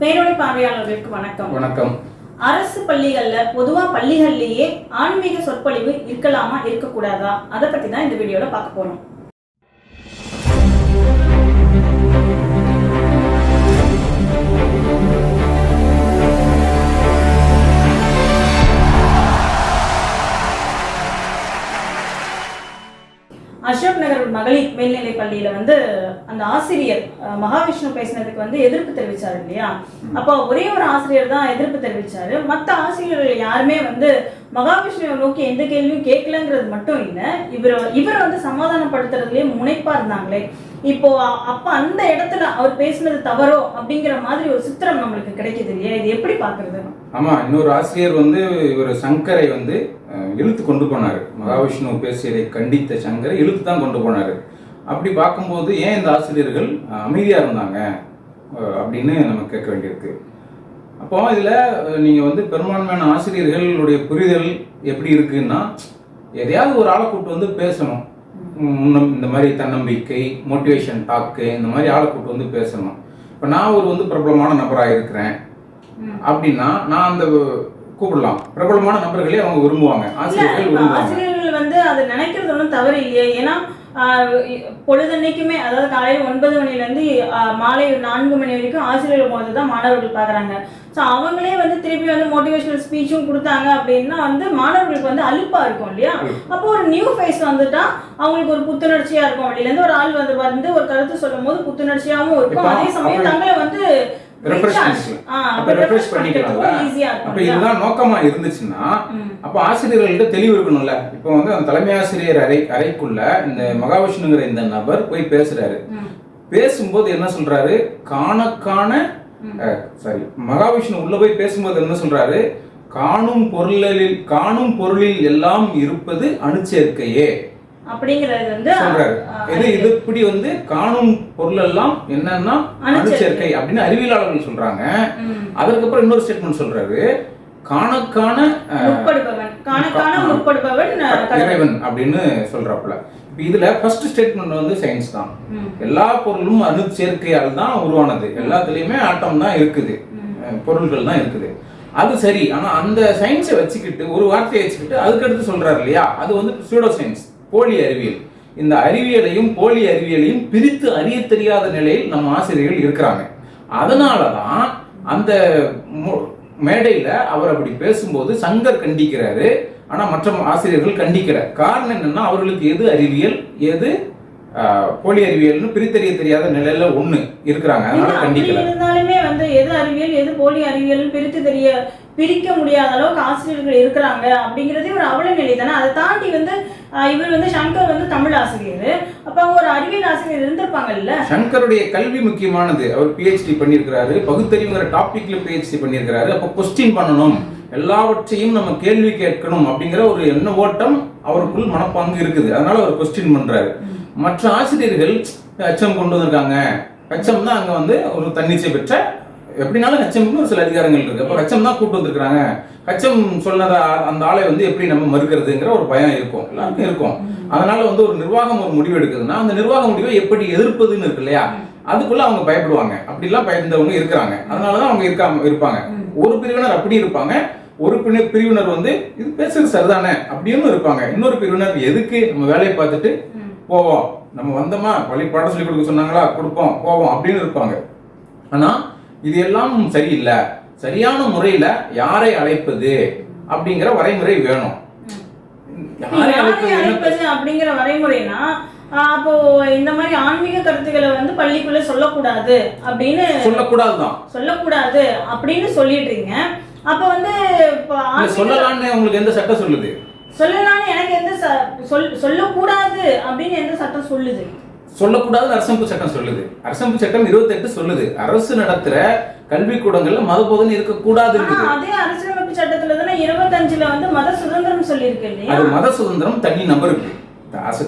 பேரொழி பார்வையாளர்களுக்கு வணக்கம். வணக்கம். அரசு பள்ளிகள்ல பொதுவா பள்ளிகள்லயே ஆன்மீக சொற்பொழிவு இருக்கலாமா இருக்கக்கூடாதா? அதை பத்தி தான் இந்த வீடியோல பார்க்க போறோம். அசோக் நகர் மகளிர் மேல்நிலை பள்ளியில வந்து அந்த ஆசிரியர் மகாவிஷ்ணு பேசினதுக்கு வந்து எதிர்ப்பு தெரிவிச்சாரு இல்லையா? அப்போ ஒரே ஒரு ஆசிரியர் தான் எதிர்ப்பு தெரிவிச்சாரு. மற்ற ஆசிரியர்கள் யாருமே வந்து மகாவிஷ்ணுவை நோக்கி எந்த கேள்வியும் கேட்கலங்கிறது மட்டும் இல்லை இவர் இவரை வந்து சமாதானப்படுத்துறதுலயே முனைப்பா இருந்தாங்களே. இப்போ அப்ப அந்த இடத்துல அவர் பேசினது தவறோ அப்படிங்கிற மாதிரி ஒரு சித்திரம் நம்மளுக்கு கிடைக்குது இல்லையா? இது எப்படி பாக்குறது ஆமா இன்னொரு ஆசிரியர் வந்து இவர் சங்கரை வந்து இழுத்து கொண்டு போனாரு. மகாவிஷ்ணு பேசியதை கண்டித்த சங்கரை இழுத்து தான் கொண்டு போனாரு. அப்படி பார்க்கும்போது ஏன் இந்த ஆசிரியர்கள் அஹ், அமைதியா இருந்தாங்க? அப்படின்னு நம்ம கேட்க வேண்டியிருக்கு. அப்போ இதுல அஹ், நீங்க வந்து பெரும்பான்மையான ஆசிரியர்களுடைய புரிதல் எப்படி இருக்குன்னா எதையாவது ஒரு ஆளை கூட்டு வந்து பேசணும். முன்னம் இந்த மாதிரி தன்னம்பிக்கை மோட்டிவேஷன் டாக்கு இந்த மாதிரி ஆளை கூட்டு வந்து பேசணும். இப்போ நான் ஒரு வந்து பிரபலமான நபராக இருக்கிறேன். அப்படின்னா நான் அந்த கூப்பிடலாம். பிரபலமான நபர்களே அவங்க விரும்புவாங்க. ஆசிரியர்கள் விரும்புவாங்க. வந்து அதை நினைக்கிறது ஒன்றும் தவறு இல்லையே. ஏன்னா பொழுதன்னைக்குமே அதாவது காலையில் ஒன்பது மணில இருந்து ஆஹ், மாலை நான்கு மணி வரைக்கும் ஆசிரியர்கள் போது தான் மாணவர்கள் பார்க்குறாங்க. ஸோ அவங்களே வந்து திருப்பி வந்து மோட்டிவேஷனல் ஸ்பீச்சும் கொடுத்தாங்க அப்படின்னா வந்து மாணவர்களுக்கு வந்து அலுப்பா இருக்கும் இல்லையா? அப்போ ஒரு நியூ ஃபேஸ் வந்துட்டா அவங்களுக்கு ஒரு புத்துணர்ச்சியா இருக்கும். வெளியிலேருந்து ஒரு ஆள் வந்து வந்து ஒரு கருத்து சொல்லும் போது புத்துணர்ச்சியாகவும் இருக்கும் அதே சமயம் தங்களை வந்து Recharge, பண்ணிக்கலாம். அப்ப refresh பண்ணிக்கலாம்ல? அப்ப? இதுதான் நோக்கமா இருந்துச்சுன்னா. அப்ப ஆசிரியர்கள்ட்ட தெளிவு இருக்கணும்ல இப்போ வந்து அந்த தலைமை ஆசிரியர் அறை அறைக்குள்ள இந்த மகாவிஷ்ணுங்கிற இந்த நபர் போய் பேசுறாரு. பேசும்போது என்ன சொல்றாரு காண காண சாரி மகாவிஷ்ணு உள்ள போய் பேசும்போது என்ன சொல்றாரு காணும் பொருளில் காணும் பொருளில் எல்லாம் இருப்பது அணுச்சேர்க்கையே அப்படிங்கிறது வந்து இது இது இப்படி வந்து காணும் பொருள் எல்லாம் என்னன்னா அணுச்சேர்க்கை. அப்படின்னு அறிவியலாளர்கள் சொல்றாங்க. ம். அதற்கப்புறம் இன்னொரு ஸ்டேட்மெண்ட் சொல்றாரு. காண காண அஹ், முற்படுபவன். காண காண ஆ. முற்படுபவன் அஹ், கடவுள். இறைவன் அப்படின்னு சொல்றாப்புல. இப்ப இதுல ஃபர்ஸ்ட் ஸ்டேட்மெண்ட் வந்து சயின்ஸ் தான். எல்லா பொருளும் அணுச்சேர்க்கையால் தான் உருவானது. எல்லாத்துலயுமே ஆட்டம் தான் இருக்குது. பொருள்கள் தான் இருக்குது. அது சரி. ஆனா அந்த சயின்ஸை வச்சுக்கிட்டு ஒரு வார்த்தையை வச்சுக்கிட்டு அதுக்கடுத்து சொல்றாரு இல்லையா? அது வந்து சூடோ சயின்ஸ் போலி அறிவியல். இந்த அறிவியலையும் போலி அறிவியலையும் பிரித்து அறிய தெரியாத நிலையில் நம்ம ஆசிரியர்கள் இருக்கிறாங்க. அதனாலதான் அந்த மேடையில் அவர் அப்படி பேசும்போது சங்கர் கண்டிக்கிறாரு. ஆனால் மற்ற ஆசிரியர்கள் கண்டிக்கிறார் காரணம் என்னன்னா அவர்களுக்கு எது அறிவியல் எது போலி அறிவியல்னு பிரித்தறிய தெரியாத நிலையில ஒண்ணு இருக்கிறாங்க. அதனால கண்டிக்கல. இருந்தாலுமே வந்து எது அறிவியல் எது போலி அறிவியல் பிரித்து தெரிய பிரிக்க முடியாத அளவுக்கு ஆசிரியர்கள் இருக்கிறாங்க அப்படிங்கறதே ஒரு அவல நிலை தானே அதை தாண்டி வந்து இவர் வந்து சங்கர் வந்து தமிழ் ஆசிரியர். அப்ப அவங்க ஒரு அறிவியல் ஆசிரியர் இருந்திருப்பாங்கல்ல? சங்கருடைய கல்வி முக்கியமானது. அவர் பிஹெச்டி பண்ணியிருக்கிறாரு. பகுத்தறிவுங்கிற டாபிக்ல பிஹெச்டி பண்ணியிருக்கிறாரு. அப்போ கொஸ்டின் பண்ணணும். எல்லாவற்றையும் நம்ம கேள்வி கேட்கணும் அப்படிங்கிற ஒரு எண்ண ஓட்டம் அவருக்குள் மனப்பாங்கு இருக்குது. அதனால அவர் கொஸ்டின் பண்றாரு. மற்ற ஆசிரியர்கள் அச்சம் கொண்டு வந்திருக்காங்க. அச்சம் தான் அங்க வந்து ஒரு தன்னிச்சை பெற்ற எப்படினாலும் ஹச்சம்னு ஒரு சில அதிகாரங்கள் இருக்கு. அப்போ ஹச்சம் தான் கூட்டு வந்திருக்காங்க ஹச்சம் சொன்னத அந்த ஆளை வந்து எப்படி நம்ம மறுக்கிறதுங்கிற ஒரு பயம் இருக்கும். எல்லாருக்கும் இருக்கும். அதனால வந்து ஒரு நிர்வாகம் ஒரு முடிவு எடுக்குதுன்னா அந்த நிர்வாக முடிவை எப்படி எதிர்ப்பதுன்னு இருக்கு இல்லையா? அதுக்குள்ள அவங்க பயப்படுவாங்க. அப்படிலாம் பயந்தவங்க இருக்கிறாங்க. அதனாலதான் அவங்க இருக்காம இருப்பாங்க. ஒரு பிரிவினர் அப்படி இருப்பாங்க. ஒரு பிரிவினர் வந்து இது பேசுறது சரிதானே? அப்படின்னு இருப்பாங்க. இன்னொரு பிரிவினர் எதுக்கு? நம்ம வேலையை பார்த்துட்டு போவோம். நம்ம வந்தோமா? வழி பாடம் சொல்லி கொடுக்க சொன்னாங்களா? கொடுப்போம் போவோம் அப்படின்னு இருப்பாங்க. ஆனா இது எல்லாம் சரியில்லை. சரியான முறையில யாரை அழைப்பது அப்படிங்கிற வரைமுறை வேணும். யாரை அழைப்பது அப்படிங்கிற வரைமுறைனா அப்போ இந்த மாதிரி ஆன்மீக கருத்துக்களை வந்து பள்ளிக்குள்ள சொல்லக்கூடாது அப்படின்னு சொல்லக்கூடாதுதான். சொல்லக்கூடாது அப்படின்னு சொல்லிடுறீங்க அப்ப வந்து சொல்லலாம்னு உங்களுக்கு எந்த சட்டம் சொல்லுது? சொல்லலாம்னு எனக்கு எந்த சொல் சொல்லக்கூடாது அப்படின்னு எந்த சட்டம் சொல்லுது? சொல்லக்கூடாதுன்னு அரசமைப்பு சட்டம் சொல்லுது. அரசமைப்பு சட்டம் 28 சொல்லுது. அரசு நடத்துற கல்விக்கூடங்கள்ல மத போதனை ஆனா இருக்கக்கூடாதுங்குது அதே அரசியலமைப்பு சட்டத்துல தானே இருபத்தஞ்சுல வந்து மத சுதந்திரம் சொல்லியிருக்கு இல்லையா? அது மத சுதந்திரம் தனி நபருக்கு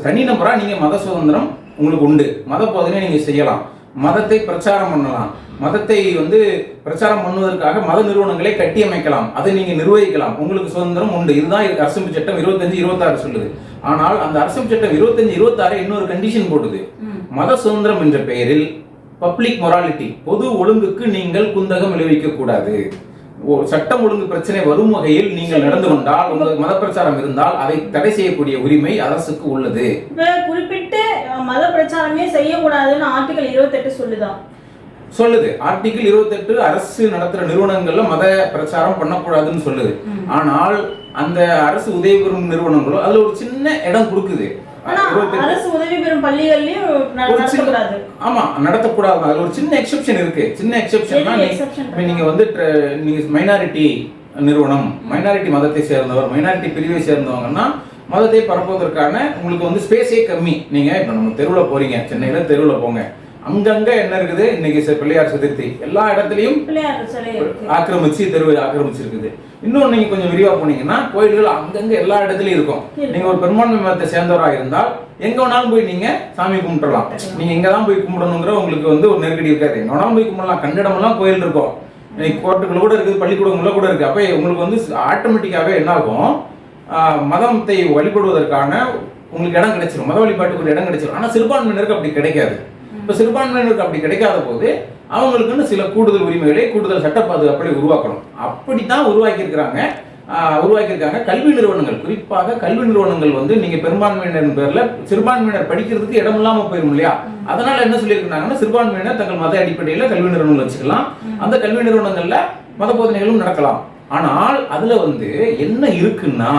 தனி நபரா நீங்க மத சுதந்திரம் உங்களுக்கு உண்டு. மத போதனை நீங்க செய்யலாம். மதத்தை பிரச்சாரம் பண்ணலாம். மதத்தை வந்து பிரச்சாரம் பண்ணுவதற்காக மத நிறுவனங்களை கட்டியமைக்கலாம். அதை நீங்க நிர்வகிக்கலாம். உங்களுக்கு சுதந்திரம் உண்டு. இதுதான் அரசமைப்பு சட்டம் இருபத்தஞ்சு இருபத்தாறு சொல்லுது. ஆனால் அந்த அரசமைப்பு சட்டம் இருபத்தஞ்சு இருபத்தாறு இன்னொரு கண்டிஷன் போடுது. மத சுதந்திரம் என்ற பெயரில் பப்ளிக் மொராலிட்டி பொது ஒழுங்குக்கு நீங்கள் குந்தகம் விளைவிக்க கூடாது. சட்டம் ஒழுங்கு பிரச்சனை வரும் வகையில் நீங்கள் நடந்து கொண்டால் உங்களுக்கு மத பிரச்சாரம் இருந்தால் அதை தடை செய்யக்கூடிய உரிமை அரசுக்கு உள்ளது. குறிப்பிட்டு மத பிரச்சாரமே செய்யக்கூடாதுன்னு ஆர்டிகல் இருபத்தெட்டு சொல்லுதான் சொல்லுது. ஆர்டிகிள் 28 அரசு நடத்துற நிறுவனங்கள்ல மத பிரச்சாரம் பண்ணக்கூடாதுன்னு சொல்லுது. ஆனால் அந்த அரசு உதவி பெறும் நிறுவனங்களோ அதுல ஒரு சின்ன இடம் கொடுக்குது. ஆனா 28 அரசு உதவி பெறும் பள்ளிகள்லயும் ஆமா நடத்தக்கூடாது. அதுல ஒரு சின்ன எக்ஸெப்ஷன் இருக்கு. சின்ன இப்ப நீங்க வந்து நீங்க மைனாரிட்டி நிறுவனம் மைனாரிட்டி மதத்தை சேர்ந்தவர் மைனாரிட்டி பிரிவை சேர்ந்தவங்கன்னா மதத்தை பரப்புவதற்கான உங்களுக்கு வந்து ஸ்பேஸே கம்மி. நீங்க இப்ப நம்ம தெருவுல போறீங்க. சென்னையில தெருவுல போங்க. அங்கங்க என்ன இருக்குது? இன்னைக்கு பிள்ளையார் சதுர்த்தி. எல்லா இடத்துலயும் ஆக்கிரமிச்சு தெருவை ஆக்கிரமிச்சிருக்குது. இன்னொன்னு நீங்க கொஞ்சம் விரிவா போனீங்கன்னா கோயில்கள் அங்கங்க எல்லா இடத்துலயும் இருக்கும். நீங்க ஒரு பெரும்பான்மை மதத்தை சேர்ந்தவராக இருந்தால் எங்க வேணாலும் போய் நீங்க சாமி கும்பிடலாம் நீங்க எங்க தான் போய் கும்பிடணுங்கிற உங்களுக்கு வந்து ஒரு நெருக்கடி இருக்காது. எங்க வேணாலும் போய் கும்பிடலாம். கண்டிடமெல்லாம் கோயில் இருக்கும். இன்னைக்கு கோர்ட்டுகள் கூட இருக்குது பள்ளிக்கூடங்கள்ல கூட இருக்கு அப்ப உங்களுக்கு வந்து ஆட்டோமேட்டிக்காவே என்ன ஆகும்? மதத்தை வழிபடுவதற்கான உங்களுக்கு இடம் கிடைச்சிரும். மத வழிபாட்டுக்கு ஒரு இடம் கிடைச்சிரும். ஆனா சிறுபான்மையினருக்கு அப்படி கிடைக்காது. இப்போ சிறுபான்மையினருக்கு அப்படி கிடைக்காத போது அவங்களுக்குன்னு சில கூடுதல் உரிமைகளை கூடுதல் சட்ட பாதுகாப்பை உருவாக்கணும். அப்படி தான் உருவாக்கியிருக்கிறாங்க உருவாக்கியிருக்காங்க. கல்வி நிறுவனங்கள். குறிப்பாக கல்வி நிறுவனங்கள் வந்து நீங்க பெரும்பான்மையினர் பேர்ல சிறுபான்மையினர் படிக்கிறதுக்கு இடம் இல்லாம போயிரும் இல்லையா? அதனால என்ன சொல்லியிருக்காங்கன்னா சிறுபான்மையினர் தங்கள் மத அடிப்படையில கல்வி நிறுவனங்கள் வச்சுக்கலாம். அந்த கல்வி நிறுவனங்கள்ல மத போதனைகளும் நடக்கலாம். ஆனால் அதுல வந்து என்ன இருக்குன்னா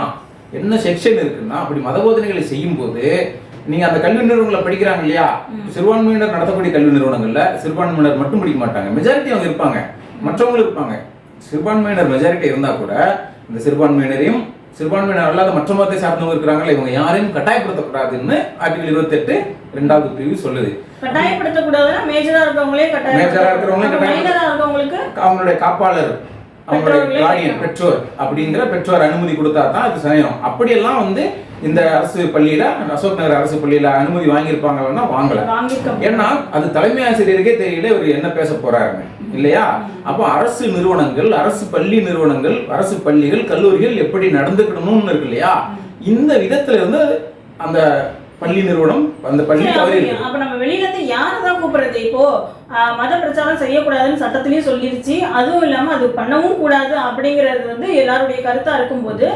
என்ன செக்ஷன் இருக்குன்னா அப்படி மத போதனைகளை செய்யும் போது நீங்க அந்த கல்வி நிறுவனங்களை படிக்கிறாங்க இல்லையா? சிறுபான்மையினர் நடத்தக்கூடிய கல்வி நிறுவனங்கள்ல சிறுபான்மையினர் மட்டும் படிக்க மாட்டாங்க. மெஜாரிட்டி அவங்க இருப்பாங்க. மற்றவங்களும் இருப்பாங்க. சிறுபான்மையினர் மெஜாரிட்டி இருந்தா கூட இந்த சிறுபான்மையினரையும் சிறுபான்மையினர் அல்லாத மற்ற மதத்தை சார்ந்தவங்க இருக்கிறாங்களே இவங்க யாரையும் கட்டாயப்படுத்தக்கூடாதுன்னு ஆர்டிகல் இருபத்தெட்டு ரெண்டாவது பிரிவு சொல்லுது. கட்டாயப்படுத்தக்கூடாதுன்னா மேஜரா இருக்கிறவங்களே கட்டாயம் கட்டாயம் மைனரா இருக்கவங்களுக்கு அவங்களுடைய காப்பாளர். அவங்களுடைய கார்டியன். பெற்றோர் அப்படிங்கிற பெற்றோர் அனுமதி கொடுத்தா தான் அது சமயம் அப்படியெல்லாம் வந்து இந்த அரசு பள்ளியில அசோக் நகர் அரசு பள்ளியில அனுமதி வாங்கியிருப்பாங்கன்னா வாங்கல. ஏன்னா அது தலைமை ஆசிரியருக்கே தெரியல இவர் என்ன பேச போறாருன்னு. இல்லையா? அப்போ அரசு நிறுவனங்கள் அரசு பள்ளி நிறுவனங்கள் அரசு பள்ளிகள் கல்லூரிகள் எப்படி நடந்துக்கணும்னு இருக்கு இல்லையா? இந்த விதத்துல இருந்து அந்த பள்ளி நிறுவனம் அந்த பள்ளி தவறி அப்ப- இருக்கு. அப்ப நம்ம வெளியில இருந்து யாரை தான் கூப்பிடுறது? இப்போ மத பிரச்சாரம் செய்யக்கூடாதுன்னு சட்டத்திலயும் சொல்லிருச்சு. அதுவும் இல்லாம அது பண்ணவும் கூடாது அப்படிங்கிறது வந்து எல்லாருடைய கருத்தா இருக்கும்போது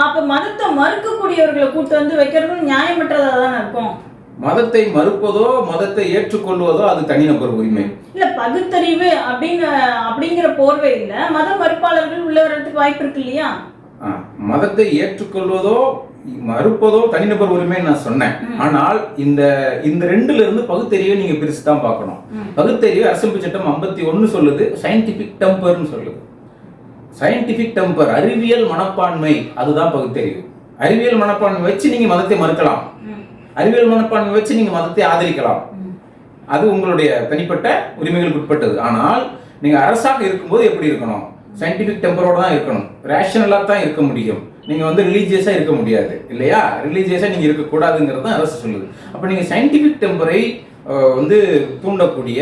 அப்ப மதத்தை மறுக்கக்கூடியவர்களை கூட்டு வந்து வைக்கிறதும் நியாயமற்றதா தானே இருக்கும் மதத்தை மறுப்பதோ மதத்தை ஏற்றுக்கொள்வதோ அது தனிநபர் உரிமை. இல்ல பகுத்தறிவு அப்படின்னு அப்படிங்கிற போர்வையில மத மறுப்பாளர்கள் உள்ள வர்றதுக்கு வாய்ப்பு இருக்கு இல்லையா? மதத்தை ஏற்றுக்கொள்வதோ மறுப்பதோ தனிநபர் உரிமை நான் சொன்னேன். ஆனால் இந்த இந்த ரெண்டுல இருந்து பகுத்தறிவை நீங்க பிரிச்சு தான் பார்க்கணும். பகுத்தறிவு அரசியல் சட்டம் 51 சொல்லுது சயின்டிபிக் டெம்பர்னு சொல்லுது. சயின்டிபிக் டெம்பர் அறிவியல் மனப்பான்மை அதுதான் பகுத்தறிவு. அறிவியல் மனப்பான்மை வச்சு நீங்க மதத்தை மறுக்கலாம். அறிவியல் மனப்பான்மை வச்சு நீங்க மதத்தை ஆதரிக்கலாம். அது உங்களுடைய தனிப்பட்ட உரிமைகளுக்கு உட்பட்டது. ஆனால் நீங்க அரசாக இருக்கும்போது எப்படி இருக்கணும்? சயின்டிஃபிக் டெம்பரோட தான் இருக்கணும். ரேஷனலாக தான் இருக்க முடியும். நீங்கள் வந்து ரிலீஜியஸாக இருக்க முடியாது. இல்லையா? ரிலீஜியஸாக நீங்கள் இருக்கக்கூடாதுங்கிறது தான் அரசு சொல்லுது. அப்போ நீங்கள் சயின்டிஃபிக் டெம்பரை வந்து தூண்டக்கூடிய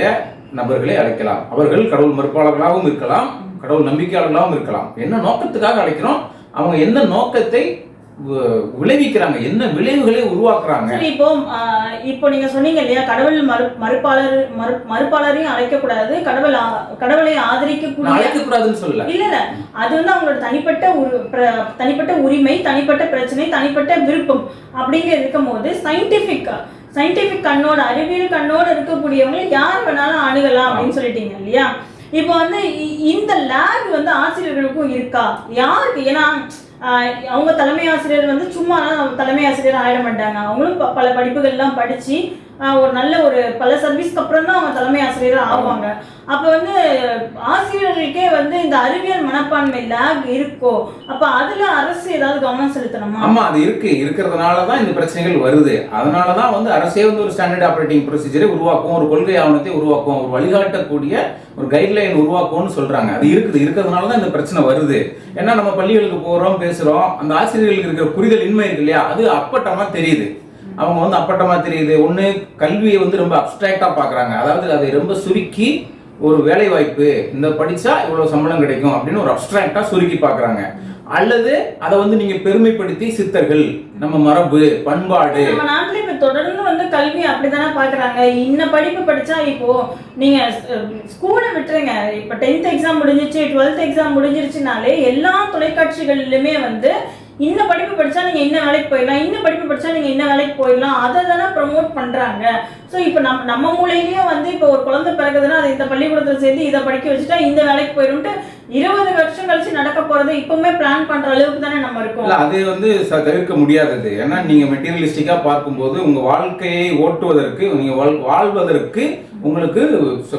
நபர்களை அழைக்கலாம். அவர்கள் கடவுள் மறுப்பாளர்களாகவும் இருக்கலாம். கடவுள் நம்பிக்கையாளர்களாகவும் இருக்கலாம். என்ன நோக்கத்துக்காக அழைக்கிறோம்? அவங்க என்ன நோக்கத்தை விளைவிக்கிறாங்க. என்ன விளைவுகளை உருவாக்குறாங்க? சரி இப்போ இப்போ நீங்க சொன்னீங்க இல்லையா கடவுள் மறு மறுப்பாளர் மறு மறுப்பாளரையும் அழைக்கக்கூடாது கடவுள் கடவுளை நான் ஆதரிக்கக்கூடிய அழைக்கக்கூடாதுன்னு சொல்லல. இல்ல இல்ல. அது வந்து அவங்களோட தனிப்பட்ட தனிப்பட்ட உரிமை தனிப்பட்ட பிரச்சனை தனிப்பட்ட விருப்பம் அப்படிங்க இருக்கும்போது சயின்டிபிக் சயின்டிபிக் கண்ணோட அறிவியல் கண்ணோட இருக்கக்கூடியவங்க யார் வேணாலும் அணுகலாம் அப்படின்னு சொல்லிட்டீங்க இல்லையா? இப்போ வந்து இந்த லேப் வந்து ஆசிரியர்களுக்கும் இருக்கா? யாருக்கு? ஏன்னா அவங்க தலைமை ஆசிரியர் வந்து சும்மா தலைமை ஆசிரியர் ஆயிட மாட்டாங்க. அவங்களும் ப- பல படிப்புகள்லாம் படித்து ஒரு நல்ல ஒரு பல சர்வீஸ்க்கு அப்புறம் தான் அவங்க தலைமை ஆசிரியராக ஆவாங்க. அப்ப வந்து ஆசிரியர்களுக்கே வந்து இந்த அறிவியல் மனப்பான்மை லேக் இருக்கோ? அப்ப அதுல அரசு ஏதாவது கவனம் செலுத்தணுமா? ஆமா அது இருக்கு. இருக்கிறதுனால தான் இந்த பிரச்சனைகள் வருது. அதனால தான் வந்து அரசே வந்து ஒரு ஸ்டாண்டர்ட் ஆபரேட்டிங் ப்ரொசீஜரை உருவாக்கும் ஒரு கொள்கை ஆவணத்தை உருவாக்கும் ஒரு வழிகாட்டக்கூடிய ஒரு கைட்லைன் உருவாக்கும்னு சொல்றாங்க. அது இருக்குது. இருக்கிறதுனால தான் இந்த பிரச்சனை வருது. ஏன்னா நம்ம பள்ளிகளுக்கு போறோம் பேசுறோம். அந்த ஆசிரியர்களுக்கு இருக்கிற புரிதல் இன்மை இருக்கு இல்லையா? அது அப்பட்டமா தெரியுது. அவங்க வந்து அப்பட்டமாக தெரியுது. ஒன்று கல்வியை வந்து ரொம்ப அப்டிராக்டா பார்க்குறாங்க அதாவது அதை ரொம்ப சுருக்கி ஒரு வேலை வாய்ப்பு இந்த படித்தா இவ்வளோ சம்பளம் கிடைக்கும் அப்படின்னு ஒரு அப்ட்ராக்டாக சுருக்கி பார்க்குறாங்க அல்லது அதை வந்து நீங்க பெருமைப்படுத்தி சித்தர்கள் நம்ம மரபு பண்பாடு. நம்ம நாட்டுல இப்ப தொடர்ந்து வந்து கல்வி அப்படித்தானே பாக்குறாங்க. இன்ன படிப்பு படிச்சா இப்போ நீங்க ஸ்கூலை விட்டுருங்க. இப்ப டென்த் எக்ஸாம் முடிஞ்சிச்சு டுவெல்த் எக்ஸாம் முடிஞ்சிருச்சுனாலே எல்லா தொலைக்காட்சிகளிலுமே வந்து இந்த படிப்பு படிச்சா நீங்க இன்ன வேலைக்கு போயிடலாம்? இந்த படிப்பு படிச்சா நீங்க இன்ன வேலைக்கு போயிடலாம்? அதை தானே ப்ரமோட் பண்றாங்க. ஸோ இப்போ நம்ம நம்ம மூலையிலேயே வந்து இப்போ ஒரு குழந்தை பிறகுதுன்னா அது இந்த பள்ளிக்கூடத்தில் சேர்ந்து இதை படிக்க வச்சுட்டா இந்த வேலைக்கு போயிடும்ட்டு இருபது வருஷம் கழிச்சு நடக்க போறது இப்பவுமே பிளான் பண்ற அளவுக்கு தானே நம்ம இருக்கோம். இல்ல அது வந்து தவிர்க்க முடியாதது. ஏன்னா நீங்க மெட்டீரியலிஸ்டிக்கா பார்க்கும்போது உங்க வாழ்க்கையை ஓட்டுவதற்கு நீங்க வாழ்- வாழ்வதற்கு உங்களுக்கு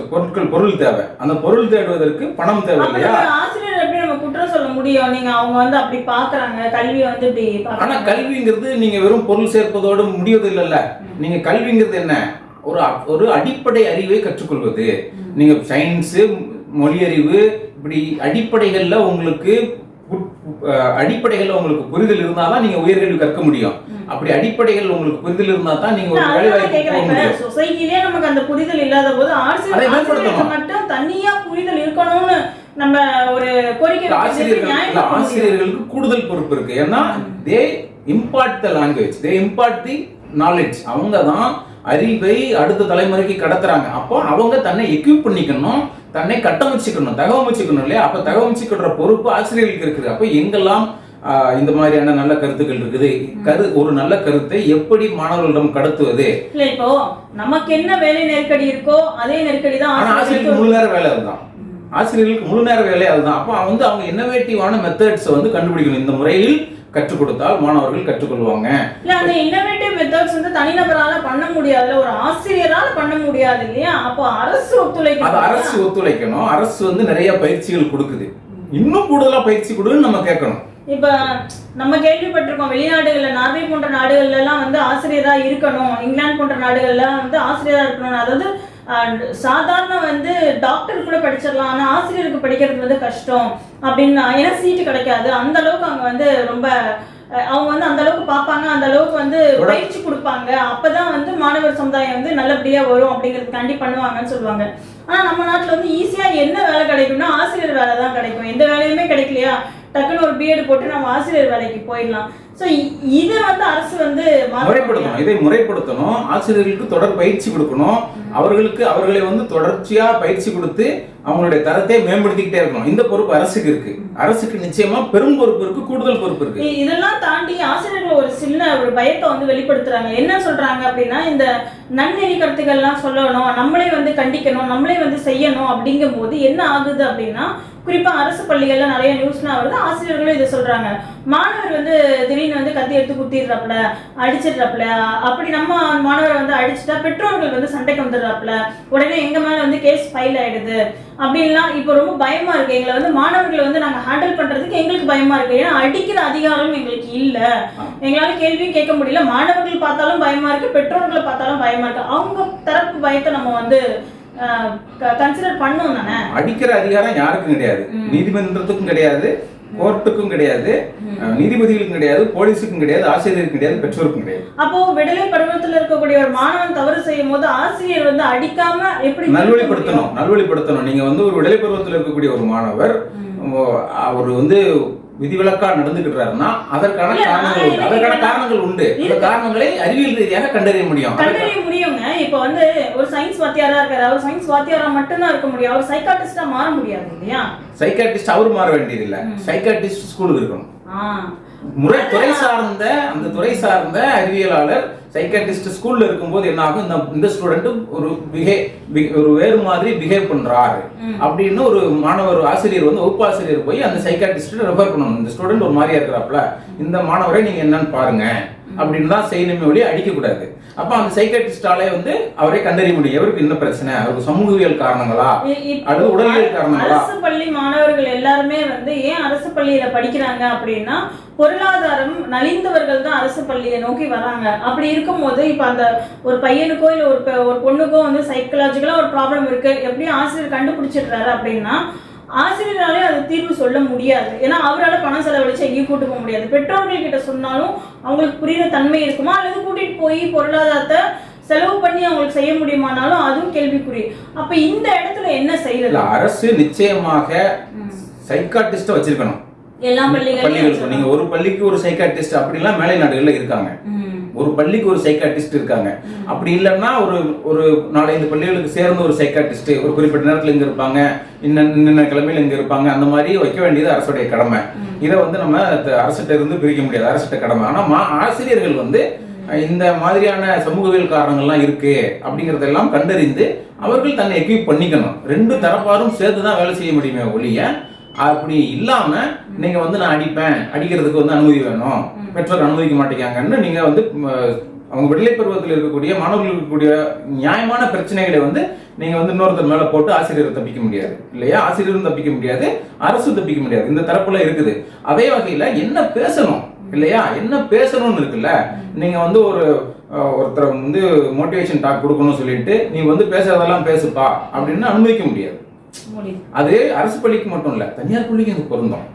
பொருட்கள் பொருள் தேவை. அந்த பொருள் தேடுவதற்கு பணம் தேவை இல்லையா நம்ம ஆசிரியர் எப்படி நம்ம குற்றம் சொல்ல முடியும். நீங்க அவங்க வந்து அப்படி பாக்குறாங்க. கல்வியை வந்து இப்படி ஆனா கல்விங்கிறது நீங்க வெறும் பொருள் சேர்ப்பதோடு முடிவது இல்லைல்ல நீங்க கல்விங்கிறது என்ன? ஒரு ஒரு அடிப்படை அறிவை கற்றுக்கொள்வது. நீங்க சயின்ஸ் மொழி அறிவு இப்படி அடிப்படைகள்ல உங்களுக்கு அடிப்படைகள்ல உங்களுக்கு புரிதல் இருந்தாதான் நீங்க உயர்கல்வி கற்க முடியும். அப்படி அடிப்படைகள் உங்களுக்கு புரிதல் இருந்தா தான் நீங்க ஒரு வேலை வாய்ப்பு போக முடியும். சொசைட்டிலே நமக்கு அந்த புரிதல் இல்லாத போது. ஆசிரியருக்கு மட்டும் தனியா புரிதல் இருக்கணும்னு நம்ம ஒரு கோரிக்கை ஆசிரியர்கள். ஆசிரியர்களுக்கு கூடுதல் பொறுப்பு இருக்கு. ஏன்னா they impart the language they impart the knowledge அவங்க தான் அறிவை அடுத்த தலைமுறைக்கு கடத்துறாங்க. அப்போ அவங்க தன்னை எக்யூப் பண்ணிக்கணும் தன்னை கட்டமைச்சுக்கணும் தகவமைச்சுக்கணும் இல்லையா? அப்ப தகவமைச்சுக்கிற பொறுப்பு ஆசிரியர்களுக்கு இருக்குது. அப்போ எங்கெல்லாம் இந்த மாதிரியான நல்ல கருத்துக்கள் இருக்குது? கரு ஒரு நல்ல கருத்தை எப்படி மாணவர்களிடம் கடத்துவது? இல்ல இப்போ நமக்கு என்ன வேலை நெருக்கடி இருக்கோ அதே நெருக்கடி தான் ஆசிரியருக்கு முழு நேர வேலை அதுதான். ஆசிரியர்களுக்கு முழு நேர வேலை அதுதான். அப்போ வந்து அவங்க இன்னோவேட்டிவான மெத்தட்ஸ் வந்து கண்டுபிடிக்கணும். இந்த முறையில் கற்றுக் கொடுத்தால் மாணவர்கள் கற்றுக்கொள்வாங்க. இல்ல அந்த இன்னோவேட்டிவ் மெத்தட்ஸ் வந்து தனிநபரால பண்ண முடியாதுல ஒரு ஆசிரியரால பண்ண முடியாது இல்லையா? அப்போ அரசு அது ஒத்துழைக்கணும் அரசு ஒத்துழைக்கணும். அரசு வந்து நிறைய பயிற்சிகள் கொடுக்குது. இன்னும் கூடுதலா பயிற்சி கொடுன்னு நம்ம கேட்கணும். இப்ப நம்ம கேள்விப்பட்டிருக்கோம் வெளிநாடுகள்ல நார்வே போன்ற நாடுகள்ல எல்லாம் வந்து ஆசிரியரா இருக்கணும். இங்கிலாந்து போன்ற நாடுகள்ல வந்து ஆசிரியரா இருக்கணும் அதாவது சாதாரண வந்து டாக்டர் கூட படிச்சிடலாம் ஆனா ஆசிரியருக்கு படிக்கிறது வந்து கஷ்டம். அப்படின்னு ஏன்னா சீட்டு கிடைக்காது. அந்த அளவுக்கு அவங்க வந்து ரொம்ப அவங்க வந்து அந்த அளவுக்கு பார்ப்பாங்க அந்த அளவுக்கு வந்து பயிற்சி கொடுப்பாங்க. அப்பதான் வந்து மாணவர் சமுதாயம் வந்து நல்லபடியா வரும் அப்படிங்கிறதுக்காண்டி பண்ணுவாங்கன்னு சொல்லுவாங்க. ஆனா நம்ம நாட்டுல வந்து ஈஸியா என்ன வேலை கிடைக்கும்னா ஆசிரியர் வேலை தான் கிடைக்கும். எந்த வேலையுமே கிடைக்கலையா? டக்குன்னு ஒரு பிஎட் போட்டு நம்ம ஆசிரியர் வேலைக்கு போயிடலாம். ஸோ இதை வந்து அரசு வந்து முறைப்படுத்தணும். இதை முறைப்படுத்தணும். ஆசிரியர்களுக்கு தொடர் பயிற்சி கொடுக்கணும். அவர்களுக்கு அவர்களை வந்து தொடர்ச்சியா பயிற்சி கொடுத்து அவங்களுடைய தரத்தை மேம்படுத்திக்கிட்டே இருக்கணும். இந்த பொறுப்பு அரசுக்கு இருக்கு. அரசுக்கு நிச்சயமா பெரும் பொறுப்பு இருக்கு கூடுதல் பொறுப்பு இருக்கு. இதெல்லாம் தாண்டி ஆசிரியர்கள் ஒரு சின்ன ஒரு பயத்தை வந்து வெளிப்படுத்துறாங்க. என்ன சொல்றாங்க அப்படின்னா இந்த நன்னெறி கருத்துக்கள்லாம் சொல்லணும் நம்மளே வந்து கண்டிக்கணும் நம்மளே வந்து செய்யணும் அப்படிங்கும் போது என்ன ஆகுது அப்படின்னா குறிப்பா அரசு பள்ளிகள்ல நிறைய நியூஸ்லாம் வருது ஆசிரியர்களும் இதை சொல்றாங்க. மாணவர் வந்து திடீர்னு வந்து கத்தி எடுத்து குத்திடுறாப்புல அடிச்சிடுறாப்புல அப்படி நம்ம மாணவரை வந்து அடிச்சுட்டா பெற்றோர்கள் வந்து சண்டைக்கு வந்துடுறாப்புல உடனே எங்க மேல வந்து கேஸ் ஃபைல் ஆயிடுது அப்படின்லாம் இப்போ ரொம்ப பயமா இருக்கு. எங்களை வந்து மாணவர்களை வந்து நாங்க ஹேண்டில் பண்றதுக்கு எங்களுக்கு பயமா இருக்கு. ஏன்னா அடிக்கிற அதிகாரம் எங்களுக்கு இல்ல. எங்களால கேள்வியும் கேட்க முடியல. மாணவர்கள் பார்த்தாலும் பயமா இருக்கு பெற்றோர்களை பார்த்தாலும் பயமா இருக்கு. அவங்க தரப்பு பயத்தை நம்ம வந்து கன்சிடர் பண்ணோம் தானே? அடிக்கிற அதிகாரம் யாருக்கும் கிடையாது. நீதிமன்றத்துக்கும் கிடையாது. கோர்ட்டுக்கும் கிடையாது நீதிபதிகளுக்கும் கிடையாது போலீஸுக்கும் கிடையாது ஆசிரியருக்கும் கிடையாது பெற்றோருக்கும் கிடையாது. அப்போ விடுதலை பருவத்துல இருக்கக்கூடிய ஒரு மாணவன் தவறு செய்யும் போது ஆசிரியர் வந்து அடிக்காம எப்படி நல்வழிப்படுத்தணும் நல்வழிப்படுத்தணும். நீங்க வந்து ஒரு விடுதலை பருவத்தில் இருக்கக்கூடிய ஒரு மாணவர். அவர் வந்து விதிவிலக்கா நடந்துக்கிறாருன்னா அதற்கான காரணங்கள் உண்டு. அதற்கான காரணங்கள் உண்டு. அந்த. காரணங்களை அறிவியல் ரீதியாக கண்டறிய முடியும். இப்போ வந்து ஒரு சயின்ஸ் வாத்தியாரா இருக்காரு. அவர் சயின்ஸ் வாத்தியாரா மட்டும்தான் இருக்க முடியும். அவர் சைக்காட்டிஸ்டா மாற முடியாது இல்லையா? சைக்காட்டிஸ்ட் அவர் மாற வேண்டியதில்லை. ம். சைக்காட்டிஸ்ட் ஸ்கூலுக்கு இருக்கணும். முறை துறை சார்ந்த அந்த துறை சார்ந்த அறிவியலாளர் சைக்காட்டிஸ்ட் ஸ்கூல்ல இருக்கும்போது என்ன ஆகும்? இந்த இந்த ஸ்டூடெண்ட் ஒரு பிஹே ஒரு வேறு மாதிரி பிஹேவ் பண்றாரு. அப்படின்னு ஒரு மாணவர் ஆசிரியர் வந்து வகுப்பாசிரியர் போய் அந்த சைக்காட்டிஸ்ட் ரெஃபர் பண்ணணும். இந்த ஸ்டூடெண்ட் ஒரு மாதிரியா இருக்கிறாப்ல இந்த மாணவரை நீங்க என்னன்னு பாருங்க. அப்படின்னு தான் செய்யணுமே ஒழிய அடிக்க கூடாது அப்ப அந்த சைக்காட்டிஸ்டாலே வந்து அவரை கண்டறிய முடியும். எவருக்கு என்ன பிரச்சனை? அவருக்கு சமூகவியல் காரணங்களா? அது உடல்நிலை காரணங்களா? அரசு பள்ளி மாணவர்கள் எல்லாருமே வந்து ஏன் அரசு பள்ளியில படிக்கிறாங்க அப்படின்னா பொருளாதாரம் நலிந்தவர்கள் தான் அரசு பள்ளியை நோக்கி வராங்க அப்படி இருக்கும்போது இப்ப அந்த ஒரு பையனுக்கோ இல்ல ஒரு ஒரு பொண்ணுக்கோ வந்து சைக்கலாஜிக்கலா ஒரு ப்ராப்ளம் இருக்கு. எப்படியும் ஆசிரியர் கண்டுபிடிச்சிடுறாரு அப்படின்னா ஆசிரியராலே அது தீர்வு சொல்ல முடியாது. ஏன்னா அவரால் பணம் செலவழிச்சு எங்கேயும் கூட்டு போக முடியாது. பெற்றோர்கள் கிட்ட சொன்னாலும் அவங்களுக்கு புரியுற தன்மை இருக்குமா? அல்லது கூட்டிட்டு போய் பொருளாதாரத்தை செலவு பண்ணி அவங்களுக்கு செய்ய முடியுமானாலும் அதுவும் கேள்விக்குறி. அப்ப இந்த இடத்துல என்ன செய்யறது அரசு நிச்சயமாக. சைக்காட்டிஸ்ட வச்சிருக்கணும். எல்லா பள்ளிகள் பள்ளிகளும் நீங்க ஒரு பள்ளிக்கு ஒரு சைக்காட்டிஸ்ட் அப்படிலாம் மேலை நாடுகள்ல இருக்காங்க. ஒரு பள்ளிக்கு ஒரு சைக்காட்டிஸ்ட் இருக்காங்க. அப்படி இல்லைன்னா ஒரு ஒரு நாலஞ்சு பள்ளிகளுக்கு சேர்ந்து ஒரு சைக்காட்டிஸ்ட் ஒரு குறிப்பிட்ட நேரத்துல இங்க இருப்பாங்க இன்ன இன்ன கிழமையில இங்க இருப்பாங்க அந்த மாதிரி வைக்க வேண்டியது அரசுடைய கடமை. இதை வந்து நம்ம அரசிட்ட இருந்து பிரிக்க முடியாது அரசிட்ட கடமை. ஆனா மா- ஆசிரியர்கள் வந்து இந்த மாதிரியான சமூகவியல் காரணங்கள்லாம் இருக்கு அப்படிங்கறதெல்லாம் கண்டறிந்து அவர்கள் தன்னை எக்யூப் பண்ணிக்கணும். ரெண்டு தரப்பாரும் சேர்த்து தான் வேலை செய்ய முடியுமே ஒழிய அப்படி இல்லாம நீங்க வந்து நான் அடிப்பேன். அடிக்கிறதுக்கு வந்து அனுமதி வேணும். பெற்றோர் அனுமதிக்க மாட்டேங்காங்கன்னு நீங்க வந்து அவங்க விடுதலை பருவத்தில் இருக்கக்கூடிய மாணவர்கள் இருக்கக்கூடிய நியாயமான பிரச்சனைகளை வந்து நீங்க வந்து இன்னொருத்தர் மேல போட்டு ஆசிரியர் தப்பிக்க முடியாது. இல்லையா? ஆசிரியரும் தப்பிக்க முடியாது. அரசும் தப்பிக்க முடியாது. இந்த தரப்புல இருக்குது. அதே வகையில என்ன பேசணும்? இல்லையா? என்ன பேசணும்னு இருக்குல்ல? நீங்க வந்து ஒரு ஒருத்தரை வந்து மோட்டிவேஷன் டாக் கொடுக்கணும்னு சொல்லிட்டு நீ வந்து பேசுறதெல்லாம் பேசுப்பா அப்படின்னு அனுமதிக்க முடியுது. அது அரசு பள்ளிக்கு மட்டும் இல்ல தனியார் பள்ளிக்கும் இது பொருந்தும்.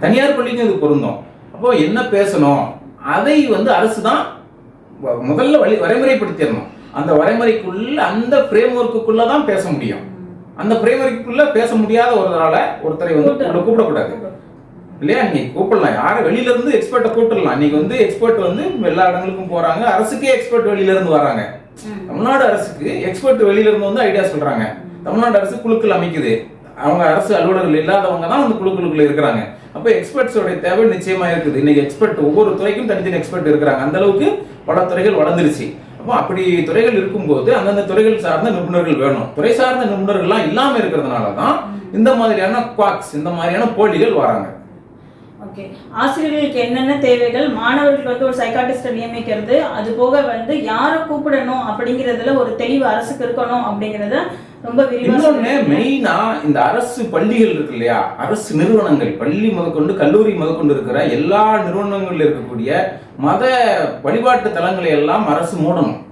தனியார் பள்ளிக்கும் இது பொருந்தும். அப்போ என்ன பேசணும்? அதை வந்து அரசு தான் முதல்ல வழி வரைமுறைப்படுத்திடணும். அந்த வரைமுறைக்குள்ள அந்த ஃப்ரேம் ஒர்க்குக்குள்ள தான் பேச முடியும். அந்த ஃப்ரேம் ஒர்க்குள்ள பேச முடியாத ஒருத்தரால ஒருத்தரை வந்து உள்ள கூப்பிடக்கூடாது. இல்லையா? நீங்க கூப்பிடலாம். யாரை வெளியில இருந்து எக்ஸ்பர்ட்டை கூப்பிடலாம். இன்னைக்கு வந்து எக்ஸ்பர்ட் வந்து எல்லா இடங்களுக்கும் போறாங்க. அரசுக்கே எக்ஸ்பர்ட் வெளியில இருந்து வராங்க. தமிழ்நாடு அரசுக்கு எக்ஸ்பர்ட் வெளியில இருந்து வந்து ஐடியா சொல்றாங்க. தமிழ்நாடு அரசு குழுக்கள் அமைக்குது. அவங்க அரசு அலுவலர்கள் இல்லாதவங்க தான் அந்த குழுக்களுக்குள்ள இருக்கிறாங்க. அப்போ எக்ஸ்பர்ட்ஸோட தேவை நிச்சயமா இருக்குது. இன்னைக்கு எக்ஸ்பர்ட் ஒவ்வொரு துறைக்கும் தனித்தனி எக்ஸ்பர்ட் இருக்கிறாங்க. அந்த அளவுக்கு பல துறைகள் வளர்ந்துருச்சு. அப்போ அப்படி துறைகள் இருக்கும்போது அந்தந்த துறைகள் சார்ந்த நிபுணர்கள் வேணும். துறை சார்ந்த நிபுணர்கள்லாம் இல்லாம இருக்கிறதுனால தான் இந்த மாதிரியான குவாக்ஸ் இந்த மாதிரியான போலிகள் வராங்க. ஓகே. ஆசிரியர்களுக்கு என்னென்ன தேவைகள்? மாணவர்களுக்கு வந்து ஒரு சைக்காட்டிஸ்டை நியமிக்கிறது. அது போக வந்து யாரை கூப்பிடணும் அப்படிங்கிறதுல ஒரு தெளிவு அரசுக்கு இருக்கணும் அப்படிங்கிறத ரொம்ப இன்னொன்னு. மெயினா இந்த அரசு பள்ளிகள் இருக்கு இல்லையா? அரசு நிறுவனங்கள். பள்ளி முதற்கொண்டு கல்லூரி முதற்கொண்டு இருக்கிற எல்லா நிறுவனங்கள்ல இருக்கக்கூடிய மத வழிபாட்டு தலங்களை எல்லாம் அரசு மூடணும்.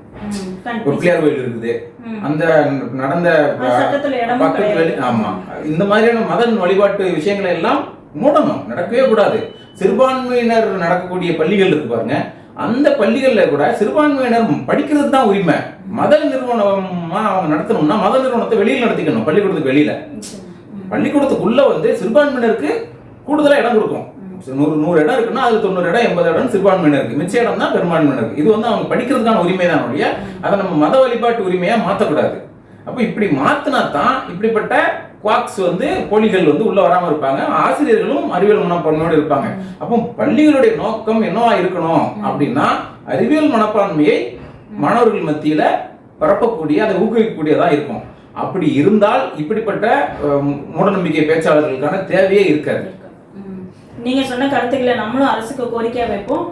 பிள்ளையார் கோயில் இருக்குது. அந்த நடந்த அது சட்டத்துல இடமும் பக்கத்து கிடையாது. வெளி- ஆமா. இந்த மாதிரியான மத வழிபாட்டு விஷயங்களை எல்லாம் மூடணும். நடக்கவே கூடாது. சிறுபான்மையினர் நடக்கக்கூடிய பள்ளிகள் இருக்கு பாருங்க. அந்த பள்ளிகளில் கூட சிறுபான்மையினர் படிக்கிறது தான் உரிமை. மத நிறுவனமா அவங்க நடத்தணும்னா மத நிறுவனத்தை வெளியில் நடத்திக்கணும் பள்ளிக்கூடத்துக்கு வெளியில. பள்ளிக்கூடத்துக்குள்ளே பள்ளிக்கூடத்துக்குள்ள வந்து சிறுபான்மையினருக்கு கூடுதலாக இடம் கொடுக்கும். நூறு நூறு இடம் இருக்குன்னா அது தொண்ணூறு இடம் எண்பது இடம் சிறுபான்மையினருக்கு. மிச்ச இடம் தான் பெரும்பான்மையினருக்கு. இது வந்து அவங்க படிக்கிறதுக்கான உரிமை தான் ஒழிய அதை நம்ம மத வழிபாட்டு உரிமையாக மாற்றக்கூடாது அப்போ இப்படி மாற்றினா தான் இப்படிப்பட்ட குவாக்ஸ் வந்து போலிகள் வந்து உள்ள வராமல் இருப்பாங்க. ஆசிரியர்களும் அறிவியல் மனப்பான்மையோடு இருப்பாங்க. அப்போ பள்ளிகளுடைய நோக்கம் என்னவா இருக்கணும் அப்படின்னா அறிவியல் மனப்பான்மையை மாணவர்கள் மத்தியில பரப்பக்கூடிய அதை ஊக்குவிக்கக்கூடியதா இருக்கும். அப்படி இருந்தால் இப்படிப்பட்ட மூடநம்பிக்கை பேச்சாளர்களுக்கான தேவையே இருக்காது. நீங்க சொன்ன கருத்துக்களை நம்மளும் அரசுக்கு கோரிக்கையா வைப்போம்.